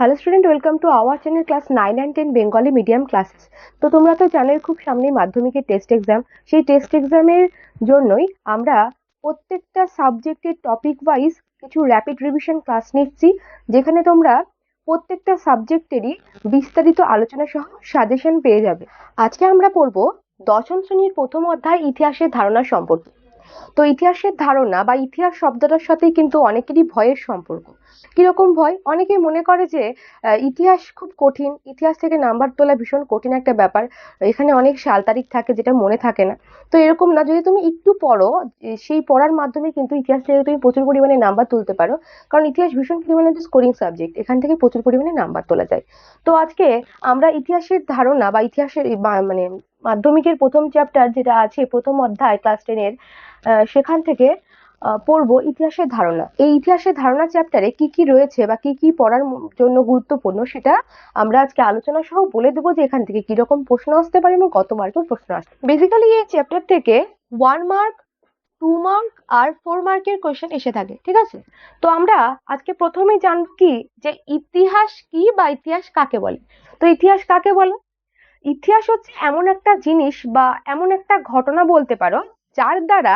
Hello student welcome to our channel class nine and ten Bengali medium classes তো তোমরা তো জানোই খুব সামনেই মাধ্যমিকের টেস্ট এক্সাম সেই টেস্ট এক্সামের জন্যই আমরা প্রত্যেকটা সাবজেক্টের টপিক ওয়াইজ কিছু র্যাপিড রিভিশন ক্লাস নিচ্ছি, যেখানে তোমরা প্রত্যেকটা সাবজেক্টেরই বিস্তারিত আলোচনা সহ সাজেশন পেয়ে যাবে। আজকে আমরা পড়ব দশম শ্রেণির প্রথম অধ্যায় ইতিহাসের ধারণা সম্পর্কে। তো ইতিহাসের ধারণা বা ইতিহাস শব্দটার সাথেই কিন্তু অনেকেরই ভয়ের সম্পর্ক। কীরকম ভয়? অনেকে মনে করে যে ইতিহাস খুব কঠিন, ইতিহাস থেকে নাম্বার তোলা ভীষণ কঠিন একটা ব্যাপার। এখানে অনেক সাল তারিখ থাকে যেটা মনে থাকে না। তো এরকম না, যদি তুমি একটু পড়ো সেই পড়ার মাধ্যমে কিন্তু ইতিহাস থেকে তুমি প্রচুর পরিমাণে নাম্বার তুলতে পারো। কারণ ইতিহাস ভীষণ পরিমাণে স্কোরিং সাবজেক্ট এখান থেকে প্রচুর পরিমাণে নাম্বার তোলা যায়। তো আজকে আমরা ইতিহাসের ধারণা বা ইতিহাসের মানে মাধ্যমিকের প্রথম চ্যাপ্টার যেটা আছে, প্রথম অধ্যায় ক্লাস টেনের সেখান থেকে পড়ব ইতিহাসের ধারণা। এই ইতিহাসের ধারণা চ্যাপ্টারে কি কি রয়েছে বা কি কি পড়ার জন্য গুরুত্বপূর্ণ সেটা আমরা আজকে আলোচনা সহ বলে দেবো যে এখান থেকে কি রকম প্রশ্ন আসতে পারে এবং কত মার্কের প্রশ্ন আসতে বেসিক্যালি এই চ্যাপ্টার থেকে ওয়ান মার্ক টু মার্ক আর ফোর মার্কের কোয়েশ্চেন এসে থাকে, ঠিক আছে? তো আমরা আজকে প্রথমেই জানব কি যে ইতিহাস কি বা ইতিহাস কাকে বলে? তো ইতিহাস কাকে বলে? ইতিহাস হচ্ছে এমন একটা জিনিস বা এমন একটা ঘটনা বলতে পারো, যার দ্বারা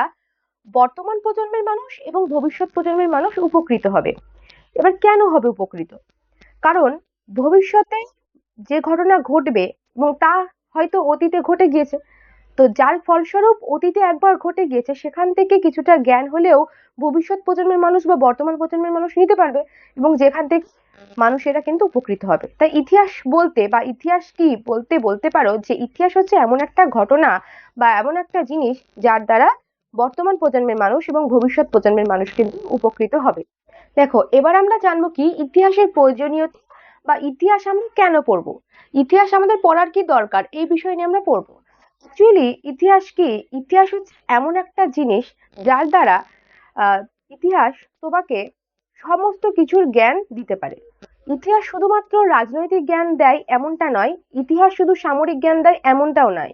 বর্তমান প্রজন্মের মানুষ এবং ভবিষ্যৎ প্রজন্মের মানুষ উপকৃত হবে। এবার কেন হবে উপকৃত? কারণ ভবিষ্যতে যে ঘটনা ঘটবে এবং তা হয়তো অতীতে ঘটে গিয়েছে, তো যার ফলস্বরূপ অতীতে একবার ঘটে গিয়েছে, সেখান থেকে কিছুটা জ্ঞান হলেও ভবিষ্যৎ প্রজন্মের মানুষ বা বর্তমান প্রজন্মের মানুষ নিতে পারবে এবং যেখান থেকে মানুষেরা কিন্তু উপকৃত হবে। তাই ইতিহাস বলতে বা ইতিহাস কি বলতে বলতে পারো যে ইতিহাস হচ্ছে এমন একটা ঘটনা বা এমন একটা জিনিস যার দ্বারা বর্তমান প্রজন্মের মানুষ এবং ভবিষ্যৎ প্রজন্মের মানুষ কিন্তু উপকৃত হবে। দেখো, এবার আমরা জানব কি ইতিহাসের প্রয়োজনীয়তা বা ইতিহাস আমরা কেন পড়ব? ইতিহাস আমাদের পড়ার কি দরকার? এই বিষয় নিয়ে আমরা পড়ব। অ্যাকচুয়ালি ইতিহাস কি? ইতিহাস হচ্ছে এমন একটা জিনিস যার দ্বারা ইতিহাস তোমাকে সমস্ত কিছুর জ্ঞান দিতে পারে। ইতিহাস শুধুমাত্র রাজনৈতিক জ্ঞান দেয় এমনটা নয়, ইতিহাস শুধু সামরিক জ্ঞান দেয় এমনটাও নয়।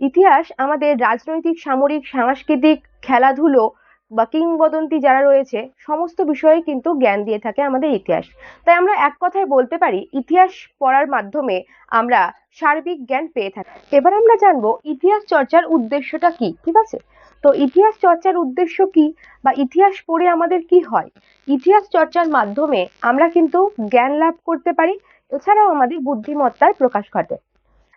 ইতিহাস আমাদের রাজনৈতিক, সামরিক, সাংস্কৃতিক খেলাধুলো বা কিংবদন্তি যারা রয়েছে, সমস্ত বিষয়ে কিন্তু জ্ঞান দিয়ে থাকে আমাদের ইতিহাস। তাই আমরা এক কথায় বলতে পারি, ইতিহাস পড়ার মাধ্যমে আমরা সার্বিক জ্ঞান পেয়ে থাকি। এবার আমরা জানব ইতিহাস চর্চার উদ্দেশ্যটা কি, ঠিক আছে? তো ইতিহাস চর্চার উদ্দেশ্য কি বা ইতিহাস পড়ে আমাদের কি হয়? ইতিহাস চর্চার মাধ্যমে আমরা কিন্তু জ্ঞান লাভ করতে পারি, এছাড়াও আমাদের বুদ্ধিমত্তার প্রকাশ ঘটে।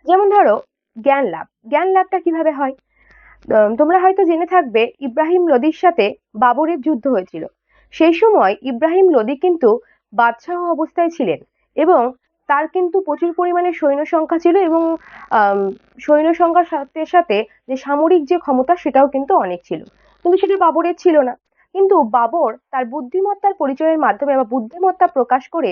যেমন ধরো, জ্ঞান লাভ। জ্ঞান লাভটা কীভাবে হয়? তোমরা হয়তো জেনে থাকবে, ইব্রাহিম লোদির সাথে বাবরের যুদ্ধ হয়েছিল। সেই সময় ইব্রাহিম লোদি কিন্তু বাদশাহ অবস্থায় ছিলেন এবং তার কিন্তু প্রচুর পরিমাণে সৈন্য সংখ্যা ছিল এবং সৈন্য সংখ্যার সাথে সাথে যে সামরিক যে ক্ষমতা সেটাও কিন্তু অনেক ছিল। কিন্তু সেটা বাবরের ছিল না। কিন্তু বাবর তার বুদ্ধিমত্তার পরিচয়ের মাধ্যমে বা বুদ্ধিমত্তা প্রকাশ করে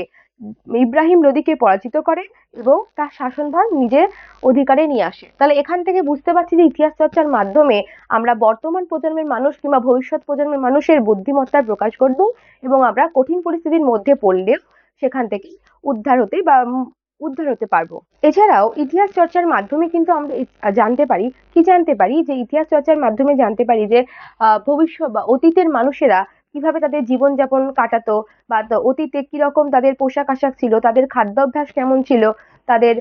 ইব্রাহিম লোদিকে পরাজিত করে এবং তার শাসনভার নিজের অধিকারে নিয়ে আসে। তাহলে এখান থেকে বুঝতে পারছি যে ইতিহাস চর্চার মাধ্যমে আমরা বর্তমান প্রজন্মের মানুষ কিংবা ভবিষ্যৎ প্রজন্মের মানুষের বুদ্ধিমত্তার প্রকাশ করব এবং আমরা কঠিন পরিস্থিতির মধ্যে পড়লেও সেখান থেকে উদ্ধার হতে বা উদ্ধার হতে পারব। এছাড়াও ইতিহাস চর্চার মাধ্যমে কিন্তু আমরা জানতে পারি, কি জানতে পারি? যে ইতিহাস চর্চার মাধ্যমে জানতে পারি যে ভবিষ্যৎ বা অতীতের মানুষেরা কীভাবে তাদের জীবনযাপন কাটাতো বা অতীতে কীরকম তাদের পোশাক আশাক ছিল, তাদের খাদ্যাভ্যাস কেমন ছিল, তাদের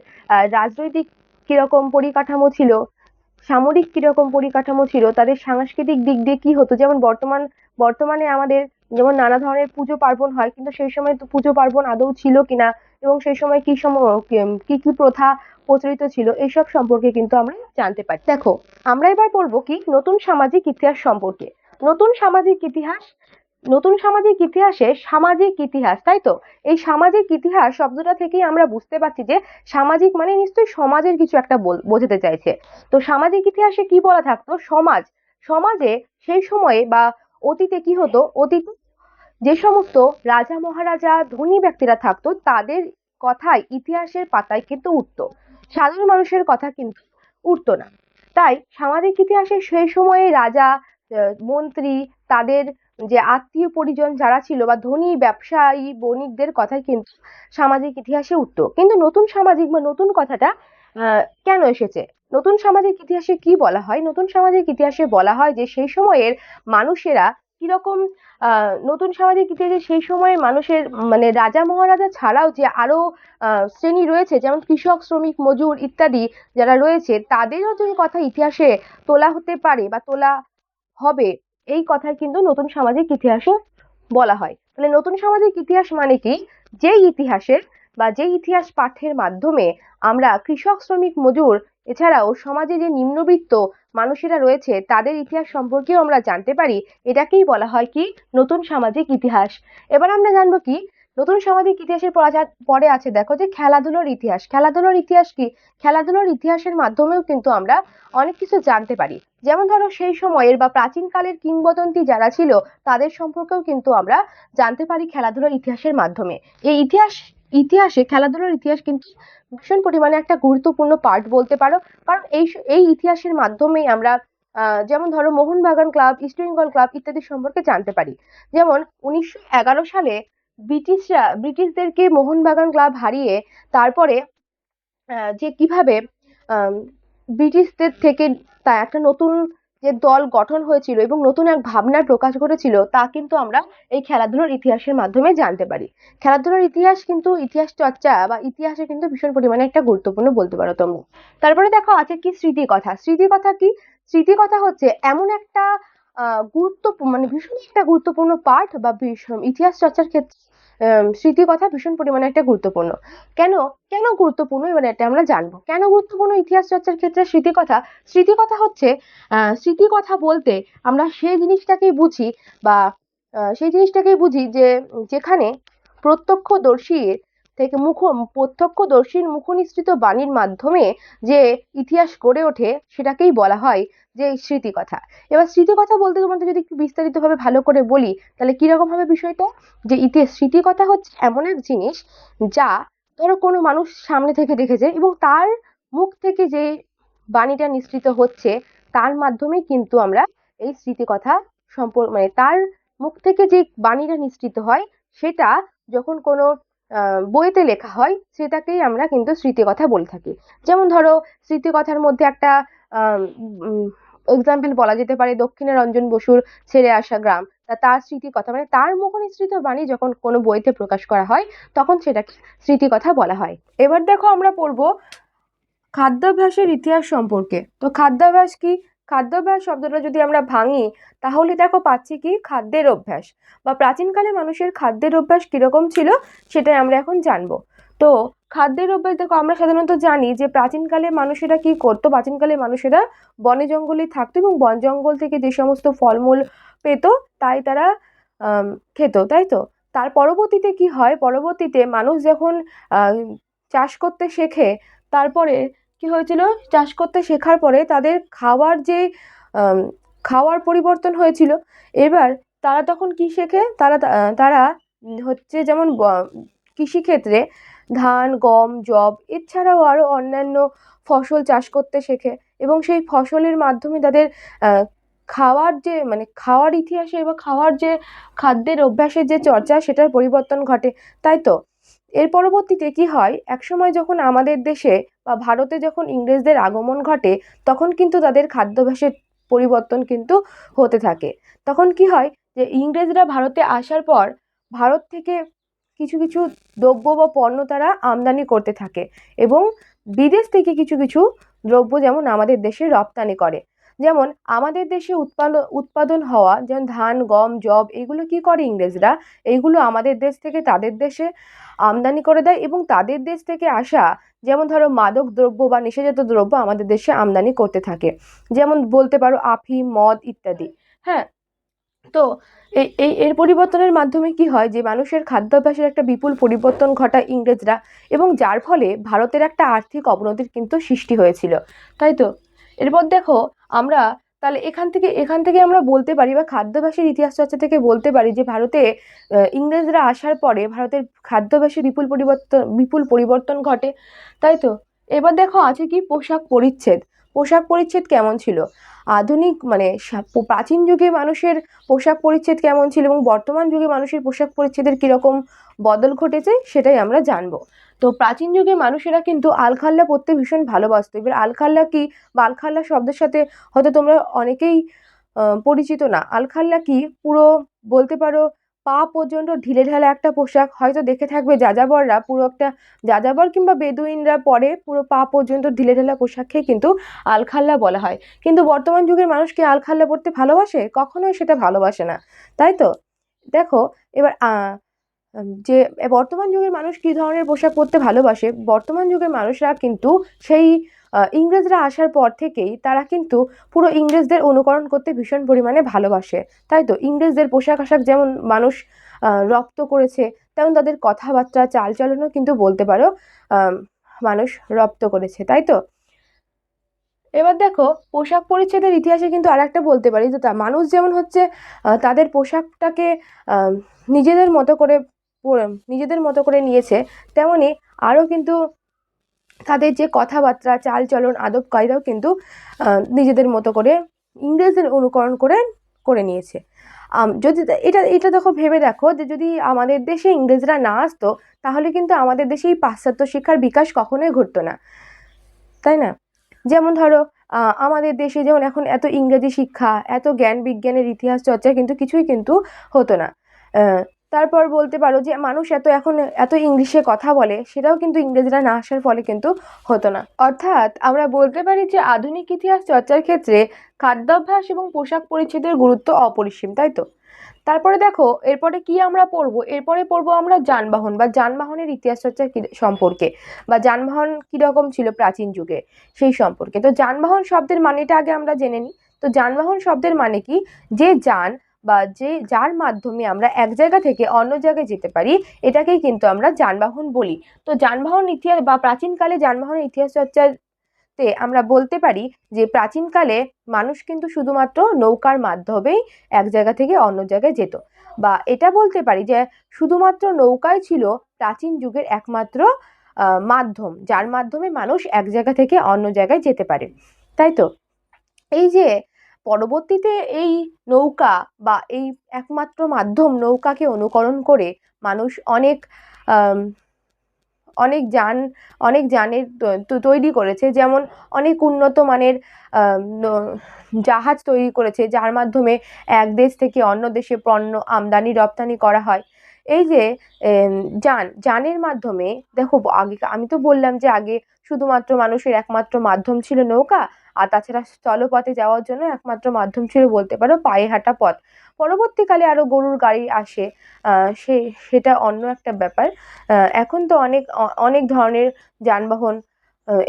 রাজনৈতিক কীরকম পরিকাঠামো ছিল, সামরিক কীরকম পরিকাঠামো ছিল, তাদের সাংস্কৃতিক দিক দিয়ে কি হতো? যেমন বর্তমান, বর্তমানে আমাদের যেমন নানা ধরনের পুজো পার্বণ হয়, কিন্তু সেই সময় তো পুজো পার্বণ আদৌ ছিল কিনা এবং সেই সময় কি সম কি- কি প্রথা প্রচলিত ছিল এইসব সম্পর্কে কিন্তু আমরা জানতে পারি। দেখো, আমরা এবার পড়ব কি, নতুন সামাজিক ইতিহাস সম্পর্কে। নতুন সামাজিক ইতিহাস, নতুন সামাজিক ইতিহাসে সামাজিক ইতিহাস, তাই তো? এই সামাজিক ইতিহাস শব্দটা থেকেই আমরা বুঝতে পারছি যে সামাজিক মানে নিশ্চয়ই সমাজের কিছু একটা বোঝাতে চাইছে। তো সামাজিক ইতিহাসে কি বলা থাকতো? সমাজ। সমাজে সেই সময়ে বা অতীতে কি হতো? অতীতে যে সমস্ত রাজা মহারাজা ধনী ব্যক্তিরা থাকতো, তাদের কথাই ইতিহাসের পাতায় কিন্তু উঠতো। সাধারণ মানুষের কথা কিন্তু উঠতো না। তাই সামাজিক ইতিহাসে সেই সময়ে রাজা মন্ত্রী, তাদের যে আত্মীয় পরিজন যারা ছিল বা ধনী ব্যবসায়ী, বণিকদের কথাই কিন্তু সামাজিক ইতিহাসে উঠতো। কিন্তু নতুন সামাজিক বা নতুন কথাটা কেন এসেছে? নতুন সামাজিক ইতিহাসে কি বলা হয়? নতুন সামাজিক ইতিহাসে বলা হয় যে সেই সময়ের মানুষেরা কীরকম নতুন সামাজিক ইতিহাসে সেই সময় মানুষের মানে রাজা মহারাজা ছাড়াও যে আরও আহ, শ্রেণি রয়েছে যেমন কৃষক শ্রমিক মজুর ইত্যাদি যারা রয়েছে তাদেরও যে কথা ইতিহাসে তোলা হতে পারে বা তোলা হবে। এই কথা কিন্তু নতুন সামাজিক ইতিহাসে বলা হয়। তাহলে নতুন সামাজিক ইতিহাস মানে কি? যে ইতিহাসের বা যে ইতিহাস পাঠের মাধ্যমে আমরা কৃষক, শ্রমিক, মজুর, এছাড়াও সমাজে যে নিম্নবিত্ত মানুষেরা রয়েছে, তাদের ইতিহাস সম্পর্কেও আমরা জানতে পারি। এটাকেই বলা হয় কি? নতুন সামাজিক ইতিহাস। এবার আমরা জানব কি? নতুন সামাজিক ইতিহাসের পর আছে- দেখো যে খেলাধুলোর ইতিহাস। খেলাধুলোর ইতিহাস কি? খেলাধুলোর ইতিহাসের মাধ্যমেও কিন্তু আমরা অনেক কিছু জানতে পারি। যেমন ধরো সেই সময়ের বা প্রাচীনকালের কিংবদন্তি যারা ছিল, তাদের সম্পর্কেও কিন্তু আমরা জানতে পারি খেলাধুলোর ইতিহাসের মাধ্যমে। এই ইতিহাস ইতিহাসে, খেলাধুলার ইতিহাস কিন্তু ভীষণ পরিমাণে একটা গুরুত্বপূর্ণ পার্ট বলতে পারো। কারণ এই এই ইতিহাসের মাধ্যমেই আমরা যেমন ধরো Mohun Bagan club East Bengal club ইত্যাদি সম্পর্কে জানতে পারি। যেমন উনিশশো এগারো সালে ব্রিটিশরা, ব্রিটিশদেরকে মোহনবাগান ক্লাব হারিয়ে তারপরে যে কীভাবে ব্রিটিশদের থেকে তা একটা নতুন যে দল গঠন হয়েছিল এবং নতুন এক ভাবনার প্রকাশ ঘটেছিল তা কিন্তু আমরা এই খেলাধুলোর ইতিহাসের মাধ্যমে জানতে পারি। খেলাধুলার ইতিহাস কিন্তু ইতিহাস চর্চা বা ইতিহাসে কিন্তু ভীষণ পরিমাণে একটা গুরুত্বপূর্ণ বলতে পারো তোমরা। তারপরে দেখো আছে কি স্মৃতিকথা। স্মৃতিকথা কি? স্মৃতিকথা হচ্ছে এমন একটা গুরুত্ব মানে ভীষণ একটা গুরুত্বপূর্ণ পার্ট বা ভীষণ- ইতিহাস চর্চার ক্ষেত্রে আহ, স্মৃতিকথা ভীষণ পরিমাণে একটা গুরুত্বপূর্ণ। কেন কেন গুরুত্বপূর্ণ এবার এটা আমরা জানব। কেন গুরুত্বপূর্ণ ইতিহাস চর্চার ক্ষেত্রে স্মৃতি স্মৃতিকথা স্মৃতিকথা হচ্ছে স্মৃতিকথা বলতে আমরা সেই জিনিসটাকেই বুঝি বা সেই জিনিসটাকেই বুঝি যে যেখানে প্রত্যক্ষদর্শী থেকে মুখ, প্রত্যক্ষদর্শীর মুখনিসৃত বাণীর মাধ্যমে যে ইতিহাস গড়ে ওঠে সেটাকেই বলা হয় যে স্মৃতিকথা। এবার স্মৃতিকথা বলতে তোমাদের যদি একটু বিস্তারিতভাবে ভালো করে বলি, তাহলে কীরকম হবে বিষয়টা? যে ইতিহাস স্মৃতিকথা হচ্ছে এমন এক জিনিস যা ধরো কোনো মানুষ সামনে থেকে দেখেছে এবং তার মুখ থেকে যে বাণীটা নিঃসৃত হচ্ছে, তার মাধ্যমেই কিন্তু আমরা এই স্মৃতিকথা সম্পর্ক মানে তার মুখ থেকে যে বাণীটা নিঃসৃত হয়, সেটা যখন কোনো বইতে লেখা হয়, সেটাকেই আমরা কিন্তু স্মৃতিকথা বলে থাকি। যেমন ধরো স্মৃতিকথার মধ্যে একটা এক্সাম্পল বলা যেতে পারে, দক্ষিণে রঞ্জন বসুর ছেড়ে আসা গ্রাম। তা তার স্মৃতিকথা মানে তার মুখনিসৃত বাণী যখন কোনো বইতে প্রকাশ করা হয়, তখন সেটাকে স্মৃতিকথা বলা হয়। এবার দেখো আমরা পড়ব খাদ্যাভ্যাসের ইতিহাস সম্পর্কে। তো খাদ্যাভ্যাস কি? খাদ্যাভ্যাস শব্দটা যদি আমরা ভাঙি, তাহলে দেখো পাচ্ছি কি খাদ্যের অভ্যাস। বা প্রাচীনকালে মানুষের খাদ্যের অভ্যাস কীরকম ছিল সেটাই আমরা এখন জানব। তো খাদ্যের অভ্যাস দেখো আমরা সাধারণত জানি যে প্রাচীনকালে মানুষেরা কি করতো? প্রাচীনকালে মানুষেরা বনে জঙ্গলেই থাকতো এবং বন জঙ্গল থেকে যে সমস্ত ফলমূল পেত, তাই তারা খেত, তাই তো? তার পরবর্তীতে কি হয়? পরবর্তীতে মানুষ যখন চাষ করতে শেখে, তারপরে কি হয়েছিল? চাষ করতে শেখার পরে তাদের খাওয়ার যে খাওয়ার পরিবর্তন হয়েছিল। এবার তারা তখন কি শেখে? তারা তারা হচ্ছে যেমন কৃষিক্ষেত্রে ধান, গম, যব এছাড়াও আরও অন্যান্য ফসল চাষ করতে শেখে এবং সেই ফসলের মাধ্যমে তাদের খাওয়ার যে মানে খাওয়ার ইতিহাসে বা খাওয়ার যে, খাদ্যের অভ্যাসের যে চর্চা সেটার পরিবর্তন ঘটে, তাই তো? এর পরবর্তীতে কি হয়? একসময় যখন আমাদের দেশে বা ভারতে যখন ইংরেজদের আগমন ঘটে, তখন কিন্তু তাদের খাদ্যাভ্যাসের পরিবর্তন কিন্তু হতে থাকে। তখন কি হয় যে, ইংরেজরা ভারতে আসার পর ভারত থেকে কিছু কিছু দ্রব্য বা পণ্য তারা আমদানি করতে থাকে এবং বিদেশ থেকে কিছু কিছু দ্রব্য যেমন আমাদের দেশে রপ্তানি করে। যেমন আমাদের দেশে উৎপাদন উৎপাদন হওয়া যেমন ধান, গম, যব এগুলো কি করে ইংরেজরা? এইগুলো আমাদের দেশ থেকে তাদের দেশে আমদানি করে দেয় এবং তাদের দেশ থেকে আসা যেমন ধরো মাদক দ্রব্য বা নেশাজাত দ্রব্য আমাদের দেশে আমদানি করতে থাকে। যেমন বলতে পারো আফিম মদ ইত্যাদি। হ্যাঁ তো এই এর পরিবর্তনের মাধ্যমে কি হয় যে মানুষের খাদ্যাভ্যাসের একটা বিপুল পরিবর্তন ঘটায় ইংরেজরা এবং যার ফলে ভারতের একটা আর্থিক অবনতির কিন্তু সৃষ্টি হয়েছিল। তাই তো? এরপর দেখো, আমরা তাহলে এখান থেকে এখান থেকে আমরা বলতে পারি বা খাদ্যাভ্যাসের ইতিহাস চর্চা থেকে বলতে পারি যে ভারতে ইংরেজরা আসার পরে ভারতের খাদ্যাভ্যাসে বিপুল পরিবর্তন বিপুল পরিবর্তন ঘটে, তাই তো? এবার দেখো আছে কি পোশাক পরিচ্ছেদ। পোশাক পরিচ্ছেদ কেমন ছিল? আধুনিক মানে প্রাচীন যুগে মানুষের পোশাক পরিচ্ছেদ কেমন ছিল এবং বর্তমান যুগে মানুষের পোশাক পরিচ্ছেদের কীরকম বদল ঘটেছে সেটাই আমরা জানব। তো প্রাচীন যুগে মানুষেরা কিন্তু আলখাল্লা পরতে ভীষণ ভালোবাসতো। এবার আলখাল্লা কি বা আলখাল্লা শব্দের সাথে হয়তো তোমরা অনেকেই পরিচিত না। আলখাল্লা কি পুরো বলতে পারো পা পর্যন্ত ঢিলেঢালা একটা পোশাক। হয়তো দেখে থাকবে যাযাবররা পুরো একটা যাযাবর কিংবা বেদুইনরা পরে পুরো পা পর্যন্ত ঢিলেঢালা পোশাককে কিন্তু আলখাল্লা বলা হয়। কিন্তু বর্তমান যুগের মানুষ কি আলখাল্লা পরতে ভালোবাসে? কখনোই সেটা ভালোবাসে না। তাই তো? দেখো, এবার যে বর্তমান যুগের মানুষ কী ধরনের পোশাক পরতে ভালোবাসে? বর্তমান যুগের মানুষরা কিন্তু সেই ইংরেজরা আসার পর থেকেই তারা কিন্তু পুরো ইংরেজদের অনুকরণ করতে ভীষণ পরিমাণে ভালোবাসে। তাই তো? ইংরেজদের পোশাক আশাক যেমন মানুষ রপ্ত করেছে, তেমন তাদের কথাবার্তা, চালচলনও কিন্তু বলতে পারো মানুষ রপ্ত করেছে। তাই তো? এবার দেখো, পোশাক পরিচ্ছেদের ইতিহাসে কিন্তু আর একটা বলতে পারি, যে তা মানুষ যেমন হচ্ছে তাদের পোশাকটাকে নিজেদের মতো করে নিজেদের মতো করে নিয়েছে তেমনই আরও কিন্তু তাদের যে কথাবার্তা, চালচলন আদব কায়দাও কিন্তু নিজেদের মতো করে ইংরেজদের অনুকরণ করে করে নিয়েছে। যদি এটা এটা দেখো ভেবে দেখো যে যদি আমাদের দেশে ইংরেজরা না আসতো, তাহলে কিন্তু আমাদের দেশে এই পাশ্চাত্য শিক্ষার বিকাশ কখনোই ঘটতো না। তাই না? যেমন ধরো আমাদের দেশে যেমন এখন এত ইংরেজি শিক্ষা, এত জ্ঞান বিজ্ঞানের ইতিহাস চর্চা কিন্তু কিছুই কিন্তু হতো না। তারপর বলতে পারো যে মানুষ এত এখন এত ইংলিশে কথা বলে, সেটাও কিন্তু ইংরেজরা না আসার ফলে কিন্তু হতো না। অর্থাৎ আমরা বলতে পারি যে আধুনিক ইতিহাস চর্চার ক্ষেত্রে খাদ্যাভ্যাস এবং পোশাক পরিচ্ছেদের গুরুত্ব অপরিসীম, তাই তো? তারপরে দেখো, এরপরে কি আমরা পড়ব? এরপরে পড়ব আমরা যানবাহন বা যানবাহনের ইতিহাস চর্চা সম্পর্কে বা যানবাহন কীরকম ছিল প্রাচীন যুগে সেই সম্পর্কে। তো যানবাহন শব্দের মানেটা আগে আমরা জেনে নিই। তো যানবাহন শব্দের মানে কি? যে যান বা যে, যার মাধ্যমে আমরা এক জায়গা থেকে অন্য জায়গায় যেতে পারি, এটাকেই কিন্তু আমরা যানবাহন বলি। তো যানবাহন ইতিহাস বা প্রাচীনকালে যানবাহনের ইতিহাস চর্চাতে আমরা বলতে পারি যে, প্রাচীনকালে মানুষ কিন্তু শুধুমাত্র নৌকার মাধ্যমেই এক জায়গা থেকে অন্য জায়গায় যেত। বা এটা বলতে পারি যে, শুধুমাত্র নৌকাই ছিল প্রাচীন যুগের একমাত্র মাধ্যম, যার মাধ্যমে মানুষ এক জায়গা থেকে অন্য জায়গায় যেতে পারে। তাই তো? এই যে পরবর্তীতে এই নৌকা বা এই একমাত্র মাধ্যম নৌকাকে অনুকরণ করে মানুষ অনেক অনেক যান, অনেক যানের তৈরি করেছে। যেমন অনেক উন্নত মানের জাহাজ তৈরি করেছে, যার মাধ্যমে এক দেশ থেকে অন্য দেশে পণ্য আমদানি, রপ্তানি করা হয়। এই যে যান, যানের মাধ্যমে, দেখো, আগে, আমি তো বললাম যে আগে শুধুমাত্র মানুষের একমাত্র মাধ্যম ছিল নৌকা আর তাছাড়া স্থলপথে যাওয়ার জন্য একমাত্র মাধ্যম ছিল বলতে পারো পায়ে হাঁটা পথ। পরবর্তীকালে আরও গরুর গাড়ি আসে সে, সেটা অন্য একটা ব্যাপার। এখন তো অনেক অনেক ধরনের যানবাহন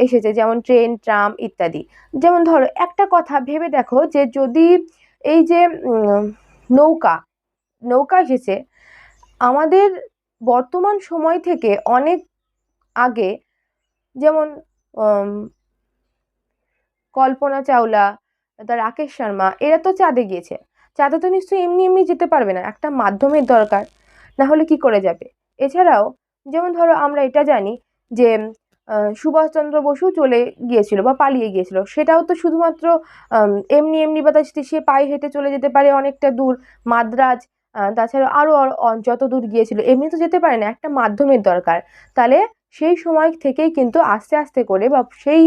এসেছে যেমন ট্রেন, ট্রাম ইত্যাদি। যেমন ধরো একটা কথা ভেবে দেখো যে যদি এই যে নৌকা নৌকা এসেছে, আমাদের বর্তমান সময় থেকে অনেক আগে যেমন কল্পনা চাওলা তা রাকেশ শর্মা, এরা তো চাঁদে গিয়েছে। চাঁদে তো নিশ্চয়ই এমনি এমনি যেতে পারবে না, একটা মাধ্যমের দরকার, না হলে কি করে যাবে? এছাড়াও, যেমন ধরো আমরা এটা জানি যে সুভাষচন্দ্র বসু চলে গিয়েছিল বা পালিয়ে গিয়েছিল। সেটাও তো শুধুমাত্র এমনি এমনি বা সে পায়ে হেঁটে চলে যেতে পারে অনেকটা দূর, মাদ্রাজ তাছাড়া আরও যত দূর গিয়েছিল, এমনি তো যেতে পারে না, একটা মাধ্যমের দরকার। তাহলে সেই সময় থেকেই কিন্তু আস্তে আস্তে করে বা সেই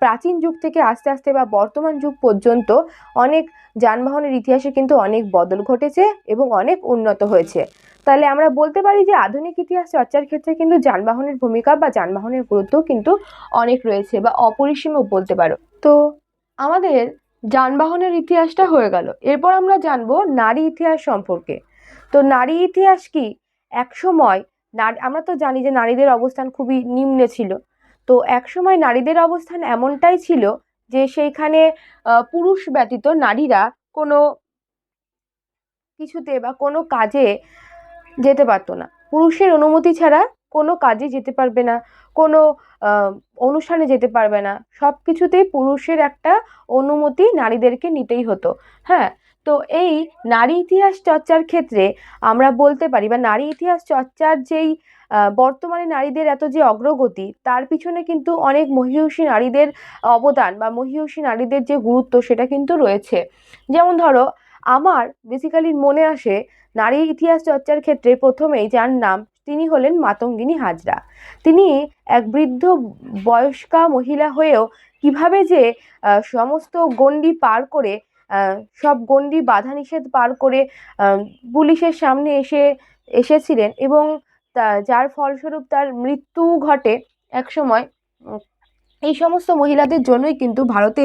প্রাচীন যুগ থেকে আস্তে আস্তে বা বর্তমান যুগ পর্যন্ত অনেক যানবাহনের ইতিহাসে কিন্তু অনেক বদল ঘটেছে এবং অনেক উন্নত হয়েছে। তাহলে আমরা বলতে পারি যে আধুনিক ইতিহাস চর্চার ক্ষেত্রে কিন্তু যানবাহনের ভূমিকা বা যানবাহনের গুরুত্ব কিন্তু অনেক রয়েছে বা অপরিসীমও বলতে পারো। তো আমাদের যানবাহনের ইতিহাসটা হয়ে গেল। এরপর আমরা জানব নারী ইতিহাস সম্পর্কে। তো নারী ইতিহাস কি? একসময় নারী আমরা তো জানি যে নারীদের অবস্থান খুবই নিম্নে ছিল। তো একসময় নারীদের অবস্থান এমনটাই ছিল যে সেইখানে পুরুষ ব্যতীত নারীরা কোনো কিছুতে বা কোনো কাজে যেতে পারতো না। পুরুষের অনুমতি ছাড়া কোনো কাজে যেতে পারবে না, কোনো অনুষ্ঠানে যেতে পারবে না। সব কিছুতেই পুরুষের একটা অনুমতি নারীদেরকে নিতেই হতো। হ্যাঁ তো এই নারী ইতিহাস চর্চার ক্ষেত্রে আমরা বলতে পারি বা নারী ইতিহাস চর্চার যেই বর্তমানে নারীদের এত যে অগ্রগতি, তার পিছনে কিন্তু অনেক মহিয়সী নারীদের অবদান বা মহিয়সী নারীদের যে গুরুত্ব সেটা কিন্তু রয়েছে। যেমন ধরো, আমার বেসিক্যালি মনে আসে নারী ইতিহাস চর্চার ক্ষেত্রে প্রথমেই যার নাম তিনি হলেন মাতঙ্গিনী হাজরা। তিনি এক বৃদ্ধ বয়স্কা মহিলা হয়েও কীভাবে যে সমস্ত গণ্ডি পার করে সব গণ্ডি বাধা নিষেধ পার করে পুলিশের সামনে এসে এসেছিলেন এবং যার ফলস্বরূপ তার মৃত্যু ঘটে একসময় উম, এই সমস্ত মহিলাদের জন্যই কিন্তু ভারতে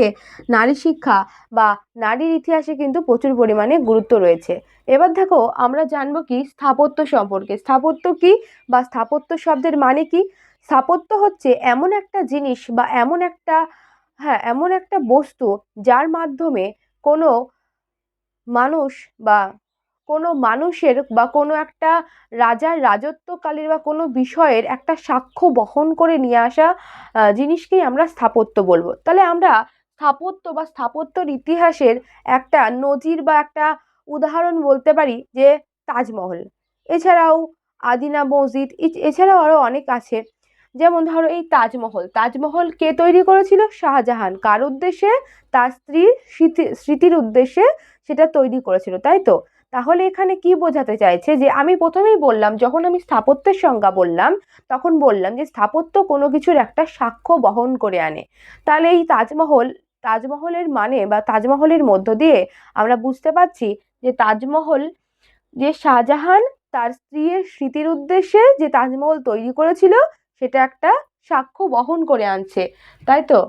নারী শিক্ষা বা নারীর ইতিহাসে কিন্তু প্রচুর পরিমাণে গুরুত্ব রয়েছে। এবার দেখো আমরা জানব কি স্থাপত্য সম্পর্কে। স্থাপত্য কি বা স্থাপত্য শব্দের মানে কি? স্থাপত্য হচ্ছে এমন একটা জিনিস বা এমন একটা হ্যাঁ এমন একটা বস্তু যার মাধ্যমে কোনো মানুষ বা কোনো মানুষের বা কোনো একটা রাজার রাজত্বকালের বা কোনো বিষয়ের একটা সাক্ষ্য বহন করে নিয়ে আসা জিনিসকেই আমরা স্থাপত্য বলব। তাহলে আমরা স্থাপত্য বা স্থাপত্যর ইতিহাসের একটা নজির বা একটা উদাহরণ বলতে পারি যে তাজমহল। এছাড়াও আদিনা মসজিদ এছাড়াও আরও অনেক আছে। যেমন ধরো এই তাজমহল তাজমহল কে তৈরি করেছিল? শাহজাহান। কার উদ্দেশ্যে? তার স্ত্রীর স্মৃতি, স্মৃতির উদ্দেশ্যে সেটা তৈরি করেছিল, তাই তো? তাহলে এখানে কি বোঝাতে চাইছে যে, আমি প্রথমেই বললাম, যখন আমি স্থাপত্যের সংজ্ঞা বললাম, তখন বললাম যে, স্থাপত্য কোনো কিছুর একটা সাক্ষ্য বহন করে আনে। তাহলে এই তাজমহল, তাজমহলের মানে বা তাজমহলের মধ্য দিয়ে আমরা বুঝতে পারছি যে, তাজমহল যে শাহজাহান, তার স্ত্রীর স্মৃতির উদ্দেশ্যে যে তাজমহল তৈরি করেছিল সেটা একটা সাক্ষ্য বহন করে আনছে, তাই তো?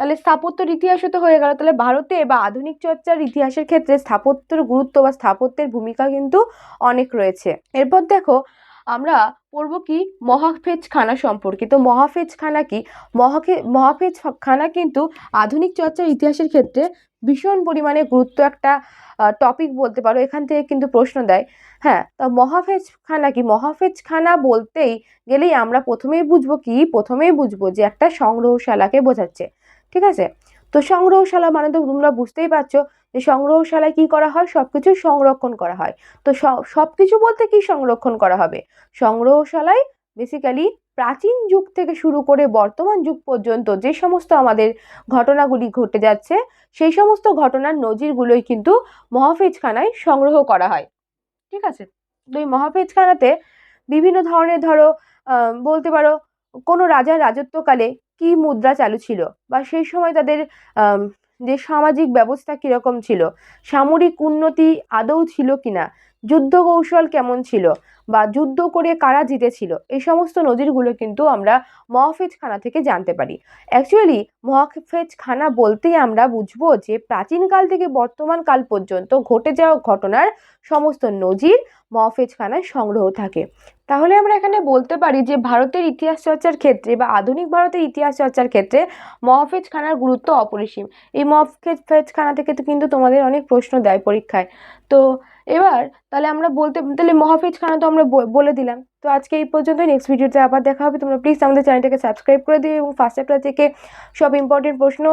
তাহলে স্থাপত্যর ইতিহাসও তো হয়ে গেল। তাহলে ভারতে বা আধুনিক চর্চার ইতিহাসের ক্ষেত্রে স্থাপত্যের গুরুত্ব বা স্থাপত্যের ভূমিকা কিন্তু অনেক রয়েছে। এরপর দেখো, আমরা পড়ব কি মহাফেজ খানা সম্পর্কে। তো মহাফেজ খানা কি? মহাকে মহাফেজ খানা কিন্তু আধুনিক চর্চার ইতিহাসের ক্ষেত্রে ভীষণ পরিমাণে গুরুত্ব একটা টপিক বলতে পারো। এখান থেকে কিন্তু প্রশ্ন দেয়। হ্যাঁ তা মহাফেজ খানা কি? মহাফেজ খানা বলতেই গেলেই আমরা প্রথমেই বুঝব কি? প্রথমেই বুঝব যে একটা সংগ্রহশালাকে বোঝাচ্ছে, ঠিক আছে? তো সংগ্রহশালা মানে তো তোমরা বুঝতেই পারছ যে সংগ্রহশালায় কি করা হয়? সব কিছু সংরক্ষণ করা হয়। তো সব কিছু বলতে কি সংরক্ষণ করা হবে? সংগ্রহশালায় বেসিক্যালি প্রাচীন যুগ থেকে শুরু করে বর্তমান যুগ পর্যন্ত যে সমস্ত আমাদের ঘটনাগুলি ঘটে যাচ্ছে, সেই সমস্ত ঘটনার নজিরগুলোই কিন্তু মহাফেজখানায় সংগ্রহ করা হয়। ঠিক আছে? তো এই মহাপেজখানাতে বিভিন্ন ধরনের ধরো বলতে পারো, কোনো রাজার রাজত্বকালে কি মুদ্রা চালু ছিল? বা সেই সময় তাদের যে সামাজিক ব্যবস্থা কীরকম ছিল? সামরিক উন্নতি আদৌ ছিল কিনা? যুদ্ধ কৌশল কেমন ছিল? বা যুদ্ধ করে কারা জিতেছিল, এই সমস্ত নজিরগুলো কিন্তু আমরা মহাফেজ খানা থেকে জানতে পারি। অ্যাকচুয়ালি মহাফেজ খানা বলতেই আমরা বুঝব যে প্রাচীনকাল থেকে বর্তমান কাল পর্যন্ত ঘটে যাওয়া ঘটনার সমস্ত নজির মহাফেজ খানায় সংগ্রহ থাকে। তাহলে আমরা এখানে বলতে পারি যে ভারতের ইতিহাস চর্চার ক্ষেত্রে বা আধুনিক ভারতের ইতিহাস চর্চার ক্ষেত্রে মহাফেজ খানার গুরুত্ব অপরিসীম। এই মহাফেজ ফেজ খানা থেকে তো কিন্তু তোমাদের অনেক প্রশ্ন দেয় পরীক্ষায়। তো এবার তাহলে আমরা বলতে, তাহলে মহাফেজ খানা তো আমরা বলে দিলাম। তো আজকে এই পর্যন্ত নেক্সট ভিডিওতে আবার দেখা হবে। তোমরা প্লিজ আমাদের চ্যানেলটাকে সাবস্ক্রাইব করে দিও এবং ফার্স্ট চ্যাপ্টার থেকে সব ইম্পর্টেন্ট প্রশ্ন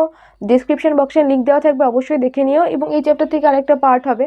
ডিসক্রিপশন বক্সে লিঙ্ক দেওয়া থাকবে অবশ্যই দেখে নিও এবং এই চ্যাপ্টার থেকে আরেকটা পার্ট হবে।